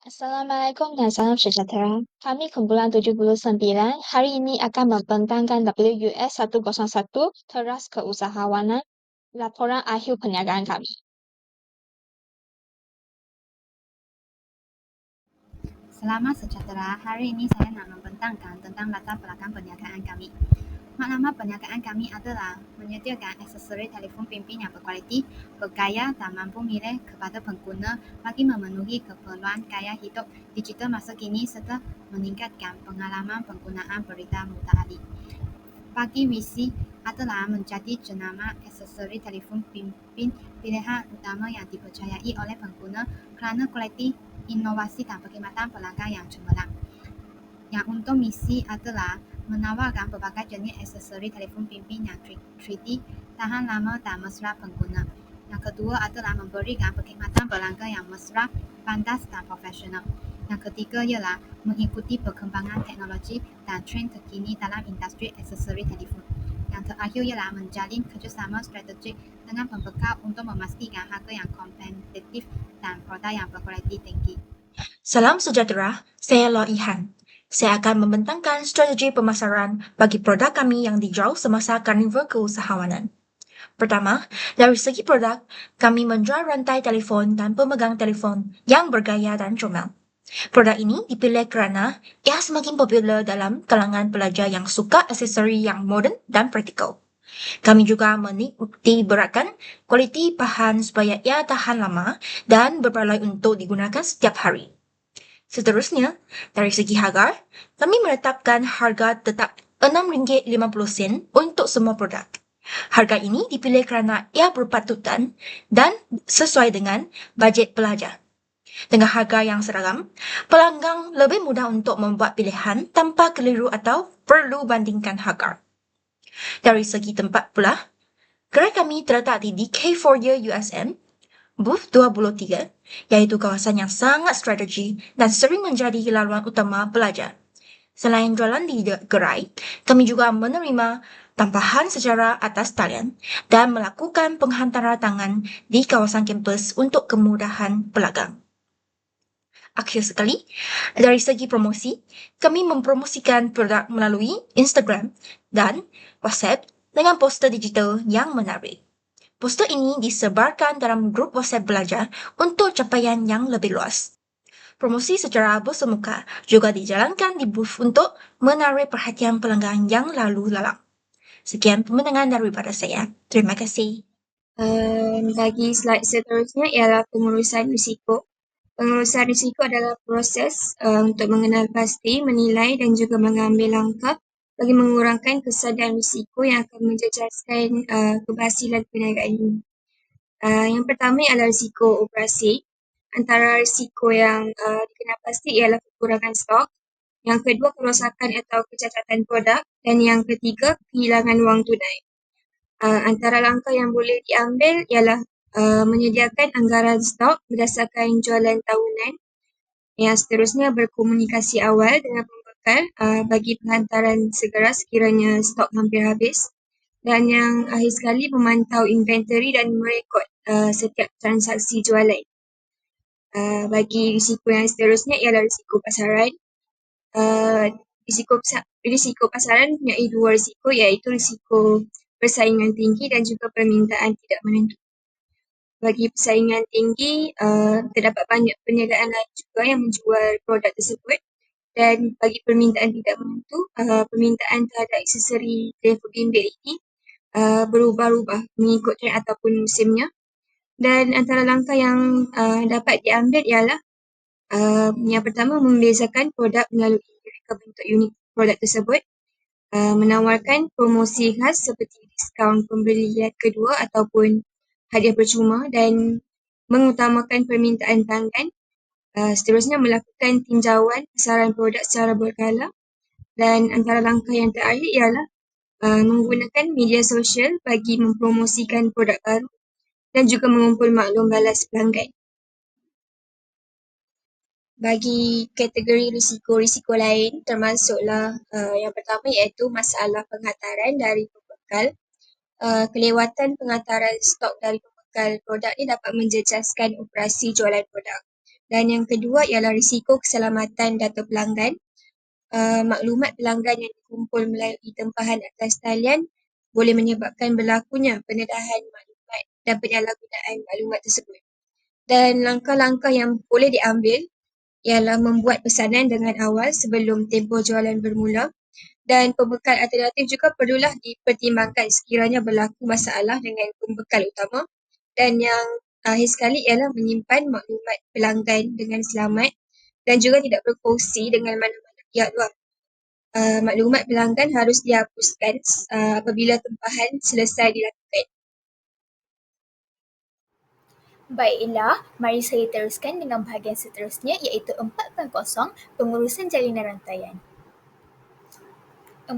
Assalamualaikum dan salam sejahtera. Kami kumpulan 79 hari ini akan membentangkan WUS 101 Teras Keusahawanan laporan akhir perniagaan kami. Selamat sejahtera. Hari ini saya nak membentangkan tentang latar belakang perniagaan kami. Maklumat perniagaan kami adalah menyediakan aksesori telefon pimpin yang berkualiti, bergaya dan mampu milih kepada pengguna bagi memenuhi keperluan gaya hidup digital masa kini serta meningkatkan pengalaman penggunaan berita mudah ali. Bagi visi adalah menjadi jenama aksesori telefon pimpin pilihan utama yang dipercayai oleh pengguna kerana kualiti, inovasi dan perkhidmatan pelanggan yang cemerlang. Yang untuk misi adalah menawarkan pelbagai jenis aksesori telefon bimbing yang 3D, tahan lama dan mesra pengguna. Yang kedua adalah memberikan perkhidmatan pelanggan yang mesra, pantas dan profesional. Yang ketiga ialah mengikuti perkembangan teknologi dan trend terkini dalam industri aksesori telefon. Yang terakhir ialah menjalin kerjasama strategik dengan pembekal untuk memastikan harga yang kompetitif dan produk yang berkualiti tinggi. Salam sejahtera, saya Loh Ihan. Saya akan membentangkan strategi pemasaran bagi produk kami yang dijual semasa Karnival Keusahawanan. Pertama, dari segi produk, kami menjual rantai telefon dan pemegang telefon yang bergaya dan comel. Produk ini dipilih kerana ia semakin popular dalam kalangan pelajar yang suka aksesori yang moden dan praktikal. Kami juga menikmati beratkan kualiti bahan supaya ia tahan lama dan berbaloi untuk digunakan setiap hari. Seterusnya, dari segi harga, kami menetapkan harga tetap RM6.50 untuk semua produk. Harga ini dipilih kerana ia berpatutan dan sesuai dengan bajet pelajar. Dengan harga yang seragam, pelanggan lebih mudah untuk membuat pilihan tanpa keliru atau perlu bandingkan harga. Dari segi tempat pula, gerai kami terletak di DK4 USM Booth 23, iaitu kawasan yang sangat strategi dan sering menjadi laluan utama pelajar. Selain jualan di gerai, kami juga menerima tambahan secara atas talian dan melakukan penghantaran tangan di kawasan kampus untuk kemudahan pelanggan. Akhir sekali, dari segi promosi, kami mempromosikan produk melalui Instagram dan WhatsApp dengan poster digital yang menarik. Poster ini disebarkan dalam grup WhatsApp belajar untuk capaian yang lebih luas. Promosi secara bersemuka juga dijalankan di booth untuk menarik perhatian pelanggan yang lalu lalang. Sekian pemenangan daripada saya. Terima kasih. Um, bagi slide seterusnya ialah pengurusan risiko. Pengurusan risiko adalah proses uh, untuk mengenal pasti, menilai dan juga mengambil langkah bagi mengurangkan kesan risiko yang akan menjejaskan uh, keberhasilan perniagaan ini. Uh, yang pertama adalah risiko operasi. Antara risiko yang uh, dikenal pasti ialah kekurangan stok. Yang kedua, kerosakan atau kecacatan produk. Dan yang ketiga, kehilangan wang tunai. Uh, antara langkah yang boleh diambil ialah uh, menyediakan anggaran stok berdasarkan jualan tahunan. Yang seterusnya, berkomunikasi awal dengan makan uh, bagi penghantaran segera sekiranya stok hampir habis. Dan yang akhir sekali memantau inventory dan merekod uh, setiap transaksi jualan. Uh, bagi risiko yang seterusnya ialah risiko pasaran. Uh, risiko, risiko pasaran punya dua risiko iaitu risiko persaingan tinggi dan juga permintaan tidak menentu. Bagi persaingan tinggi, uh, terdapat banyak perniagaan lain juga yang menjual produk tersebut dan bagi permintaan tidak menentu, uh, permintaan terhadap aksesori telefon bimbit ini uh, berubah-ubah mengikut trend ataupun musimnya. Dan antara langkah yang uh, dapat diambil ialah uh, yang pertama membezakan produk melalui reka bentuk unik produk tersebut, uh, menawarkan promosi khas seperti diskaun pembelian kedua ataupun hadiah percuma dan mengutamakan permintaan pelanggan Uh, seterusnya melakukan tinjauan pasaran produk secara berkala dan antara langkah yang terakhir ialah uh, menggunakan media sosial bagi mempromosikan produk baru dan juga mengumpul maklum balas pelanggan. Bagi kategori risiko-risiko lain termasuklah uh, yang pertama iaitu masalah penghantaran dari pembekal. Uh, kelewatan penghantaran stok dari pembekal produk ini dapat menjejaskan operasi jualan produk. Dan yang kedua ialah risiko keselamatan data pelanggan. Uh, maklumat pelanggan yang dikumpul melalui tempahan atas talian boleh menyebabkan berlakunya pendedahan maklumat dan penyalahgunaan maklumat tersebut. Dan langkah-langkah yang boleh diambil ialah membuat pesanan dengan awal sebelum tempoh jualan bermula dan pembekal alternatif juga perlulah dipertimbangkan sekiranya berlaku masalah dengan pembekal utama dan yang akhir sekali ialah menyimpan maklumat pelanggan dengan selamat dan juga tidak berkongsi dengan mana-mana pihak luar. Uh, maklumat pelanggan harus dihapuskan uh, apabila tempahan selesai dilakukan. Baiklah, mari saya teruskan dengan bahagian seterusnya iaitu 4.0 pengurusan jalinan rantaian.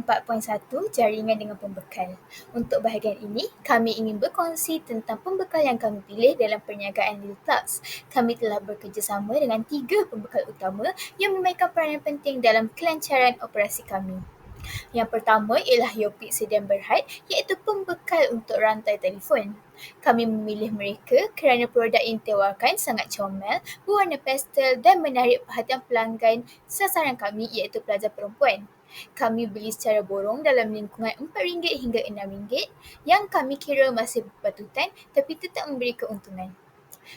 4.1 Jaringan dengan pembekal. Untuk bahagian ini, kami ingin berkongsi tentang pembekal yang kami pilih dalam perniagaan Lil. Kami telah bekerjasama dengan tiga pembekal utama yang memainkan peranan penting dalam kelancaran operasi kami. Yang pertama ialah Yopik Sedan Berhad iaitu pembekal untuk rantai telefon. Kami memilih mereka kerana produk yang ditawarkan sangat comel, berwarna pastel dan menarik perhatian pelanggan sasaran kami iaitu pelajar perempuan. Kami beli secara borong dalam lingkungan RM4 hingga RM6 yang kami kira masih berpatutan tapi tetap memberi keuntungan.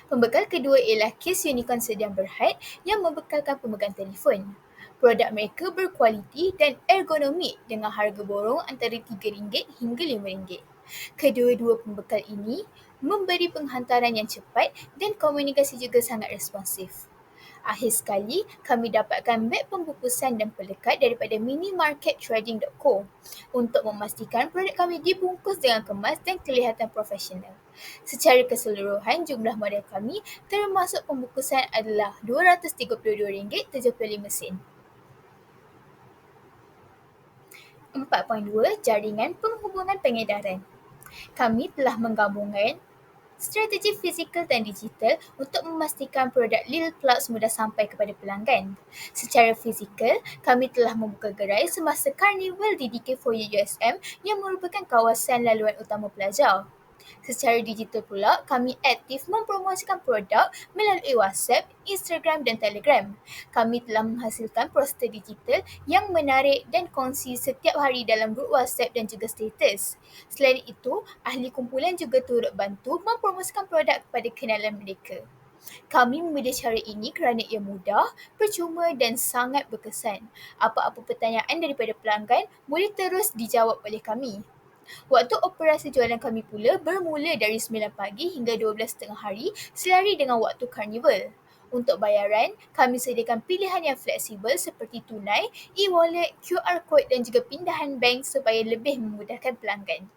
Pembekal kedua ialah kes Unicorn Sedan Berhad yang membekalkan pemegang telefon. Produk mereka berkualiti dan ergonomik dengan harga borong antara RM3 hingga RM5. Kedua-dua pembekal ini memberi penghantaran yang cepat dan komunikasi juga sangat responsif. Akhir sekali, kami dapatkan beg pembungkusan dan pelekat daripada minimarkettrading.co untuk memastikan produk kami dibungkus dengan kemas dan kelihatan profesional. Secara keseluruhan, jumlah model kami termasuk pembungkusan adalah RM232.75. 4.2 Jaringan Penghubungan Pengedaran Kami telah menggabungkan strategi fizikal dan digital untuk memastikan produk Lil Plus mudah sampai kepada pelanggan. Secara fizikal, kami telah membuka gerai semasa Carnival di DK4U USM yang merupakan kawasan laluan utama pelajar. Secara digital pula, kami aktif mempromosikan produk melalui WhatsApp, Instagram dan Telegram. Kami telah menghasilkan poster digital yang menarik dan kongsi setiap hari dalam grup WhatsApp dan juga status. Selain itu, ahli kumpulan juga turut bantu mempromosikan produk kepada kenalan mereka. Kami memilih cara ini kerana ia mudah, percuma dan sangat berkesan. Apa-apa pertanyaan daripada pelanggan boleh terus dijawab oleh kami. Waktu operasi jualan kami pula bermula dari 9 pagi hingga 12.30 hari selari dengan waktu karnival. Untuk bayaran, kami sediakan pilihan yang fleksibel seperti tunai, e-wallet, QR code dan juga pindahan bank supaya lebih memudahkan pelanggan.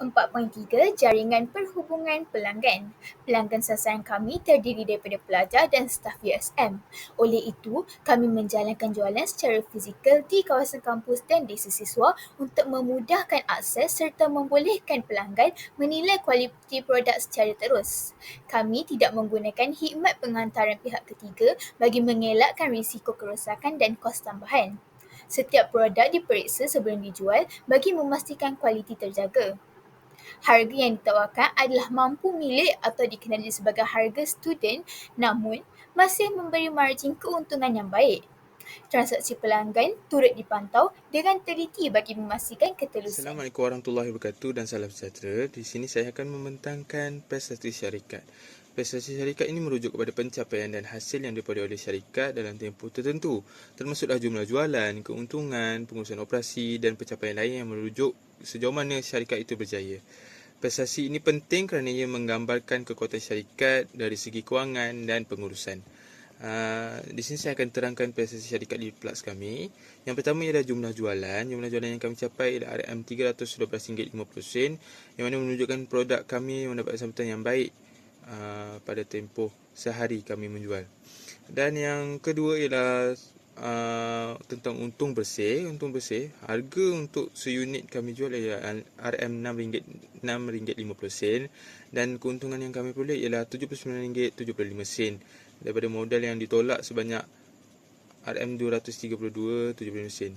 4.3 Jaringan Perhubungan Pelanggan Pelanggan sasaran kami terdiri daripada pelajar dan staf USM. Oleh itu, kami menjalankan jualan secara fizikal di kawasan kampus dan desa siswa untuk memudahkan akses serta membolehkan pelanggan menilai kualiti produk secara terus. Kami tidak menggunakan khidmat penghantaran pihak ketiga bagi mengelakkan risiko kerosakan dan kos tambahan. Setiap produk diperiksa sebelum dijual bagi memastikan kualiti terjaga. Harga yang ditawarkan adalah mampu milik atau dikenali sebagai harga student namun masih memberi margin keuntungan yang baik. Transaksi pelanggan turut dipantau dengan teliti bagi memastikan ketelusan. Assalamualaikum warahmatullahi wabarakatuh dan salam sejahtera. Di sini saya akan membentangkan prestasi syarikat. Prestasi syarikat ini merujuk kepada pencapaian dan hasil yang diperoleh oleh syarikat dalam tempoh tertentu, termasuklah jumlah jualan, keuntungan, pengurusan operasi dan pencapaian lain yang merujuk sejauh mana syarikat itu berjaya. Prestasi ini penting kerana ia menggambarkan kekuatan syarikat dari segi kewangan dan pengurusan. Uh, di sini saya akan terangkan prestasi syarikat di Plus kami. Yang pertama ialah jumlah jualan. Jumlah jualan yang kami capai ialah RM312.50 yang mana menunjukkan produk kami mendapat sambutan yang baik uh, pada tempoh sehari kami menjual. Dan yang kedua ialah uh, tentang untung bersih, untung bersih, harga untuk seunit kami jual ialah RM6 RM6.50 dan keuntungan yang kami peroleh ialah RM79.75 daripada modal yang ditolak sebanyak RM232.75.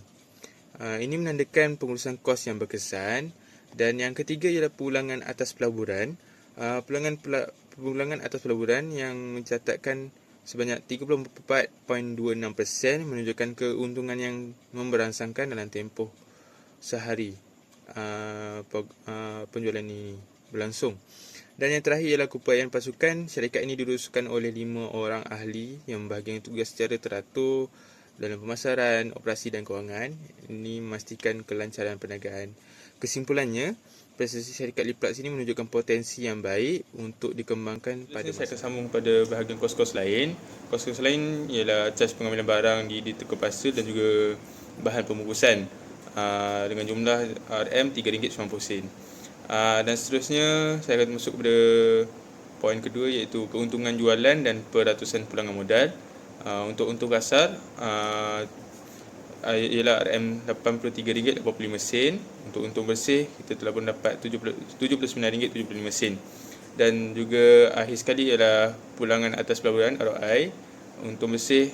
Uh, ini menandakan pengurusan kos yang berkesan dan yang ketiga ialah pulangan atas pelaburan. Uh, pulangan pela- pulangan atas pelaburan yang mencatatkan sebanyak 34.26% menunjukkan keuntungan yang memberangsangkan dalam tempoh sehari uh, penjualan ini berlangsung. Dan yang terakhir ialah kupaian pasukan. Syarikat ini dirusukkan oleh lima orang ahli yang membahagikan tugas secara teratur dalam pemasaran, operasi dan kewangan. Ini memastikan kelancaran perniagaan. Kesimpulannya, prestasi syarikat Liplax ini menunjukkan potensi yang baik untuk dikembangkan pada masa. Saya akan sambung pada bahagian kos-kos lain. Kos-kos lain ialah cas pengambilan barang di, di toko pasar dan juga bahan pembungkusan uh, dengan jumlah RM RM3.90. Uh, dan seterusnya saya akan masuk kepada poin kedua iaitu keuntungan jualan dan peratusan pulangan modal. Uh, untuk untung kasar uh, ialah RM83.85 sen. Untuk untung bersih kita telah pun dapat RM79.75 dan juga akhir sekali ialah pulangan atas pelaburan ROI. Untung bersih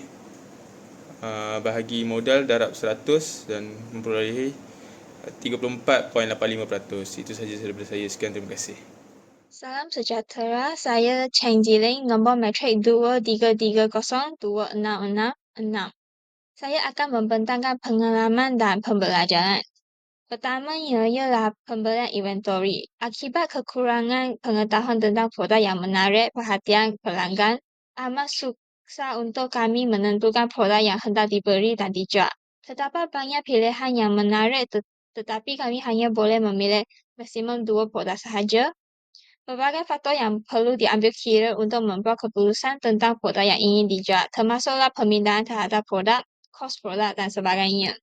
uh, bahagi modal darab 100 dan memperolehi 34.85%. Itu sahaja daripada saya. Sekian, terima kasih. Salam sejahtera, saya Cheng Jiling, nombor metrik 23302666. Saya akan membentangkan pengalaman dan pembelajaran. Pertamanya ialah pembelian inventory. Akibat kekurangan pengetahuan tentang produk yang menarik perhatian pelanggan, amat susah untuk kami menentukan produk yang hendak diberi dan dijual. Terdapat banyak pilihan yang menarik tetapi kami hanya boleh memilih maksimum dua produk sahaja. Berbagai faktor yang perlu diambil kira untuk membuat keputusan tentang produk yang ingin dijual, termasuklah permintaan terhadap produk, kos produk dan sebagainya.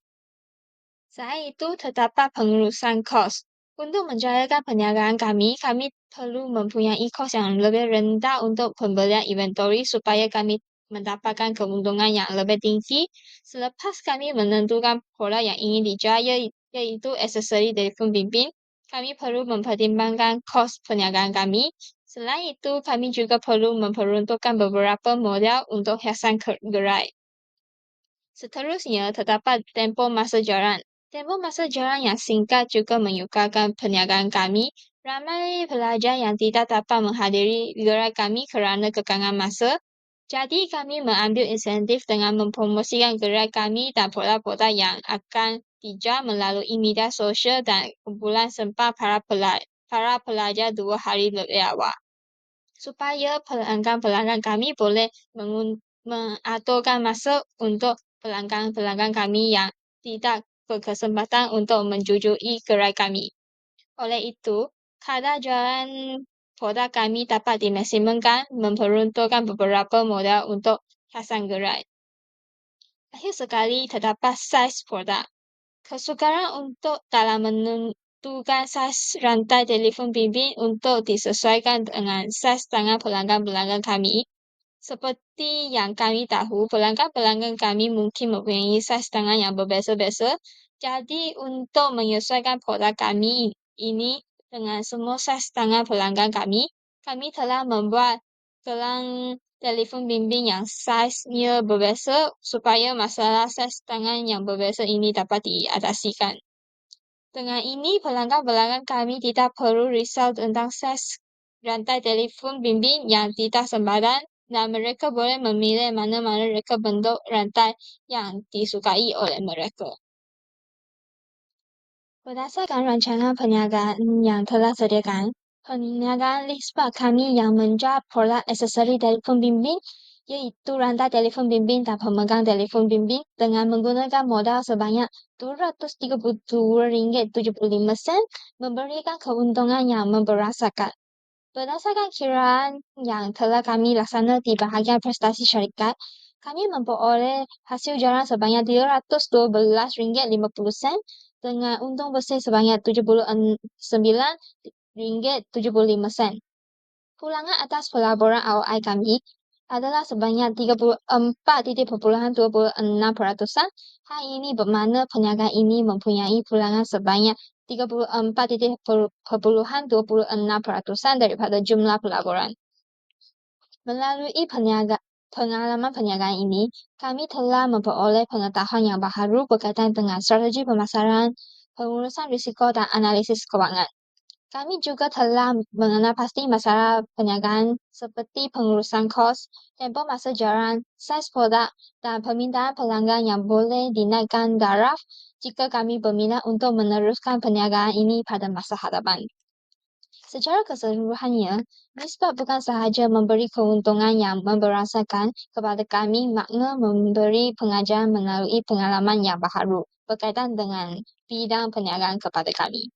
Selain itu, terdapat pengurusan kos. Untuk menjayakan perniagaan kami, kami perlu mempunyai kos yang lebih rendah untuk pembelian inventory supaya kami mendapatkan keuntungan yang lebih tinggi. Selepas kami menentukan produk yang ingin dijual, iaitu aksesori telefon bimbit, kami perlu mempertimbangkan kos perniagaan kami. Selain itu, kami juga perlu memperuntukkan beberapa model untuk hiasan gerai. Seterusnya, terdapat tempoh masa jalan. Tempoh masa jalan yang singkat juga menyukarkan perniagaan kami. Ramai pelajar yang tidak dapat menghadiri gerai kami kerana kekangan masa. Jadi kami mengambil insentif dengan mempromosikan gerai kami dan produk-produk yang akan dijual melalui media sosial dan kumpulan sempat para pelajar, para pelajar dua hari lebih awal. Supaya pelanggan-pelanggan kami boleh mengaturkan masa untuk pelanggan-pelanggan kami yang tidak berkesempatan untuk menjujui gerai kami. Oleh itu, kadar jualan produk kami dapat dimaksimumkan memperuntukkan beberapa model untuk hiasan gerai. Akhir sekali terdapat saiz produk. Kesukaran untuk dalam menentukan saiz rantai telefon bimbit untuk disesuaikan dengan saiz tangan pelanggan-pelanggan kami. Seperti yang kami tahu, pelanggan-pelanggan kami mungkin mempunyai saiz tangan yang berbeza-beza. Jadi, untuk menyesuaikan produk kami ini dengan semua saiz tangan pelanggan kami, kami telah membuat gelang telefon bimbing yang saiznya berbeza supaya masalah saiz tangan yang berbeza ini dapat diatasikan. Dengan ini, pelanggan-pelanggan kami tidak perlu risau tentang saiz rantai telefon bimbing yang tidak sempadan dan mereka boleh memilih mana-mana reka bentuk rantai yang disukai oleh mereka. Berdasarkan rancangan perniagaan yang telah sediakan, perniagaan Lispa kami yang menjual produk aksesori telefon bimbing iaitu rantai telefon bimbing dan pemegang telefon bimbing dengan menggunakan modal sebanyak RM232.75 memberikan keuntungan yang memberasakan. Berdasarkan kiraan yang telah kami laksana di bahagian prestasi syarikat, kami memperoleh hasil jalan sebanyak RM312.50 dengan untung bersih sebanyak RM79.75. Pulangan atas pelaburan ROI kami adalah sebanyak 34.26%. Hal ini bermakna perniagaan ini mempunyai pulangan sebanyak 34.26% daripada jumlah pelaburan. Melalui perniaga, pengalaman perniagaan ini, kami telah memperoleh pengetahuan yang baharu berkaitan dengan strategi pemasaran, pengurusan risiko dan analisis kewangan. Kami juga telah mengenal pasti masalah perniagaan seperti pengurusan kos, tempoh masa jalan, saiz produk dan permintaan pelanggan yang boleh dinaikkan taraf jika kami berminat untuk meneruskan perniagaan ini pada masa hadapan. Secara keseluruhannya, nisbat bukan sahaja memberi keuntungan yang memberasakan kepada kami makna memberi pengajaran melalui pengalaman yang baharu berkaitan dengan bidang perniagaan kepada kami.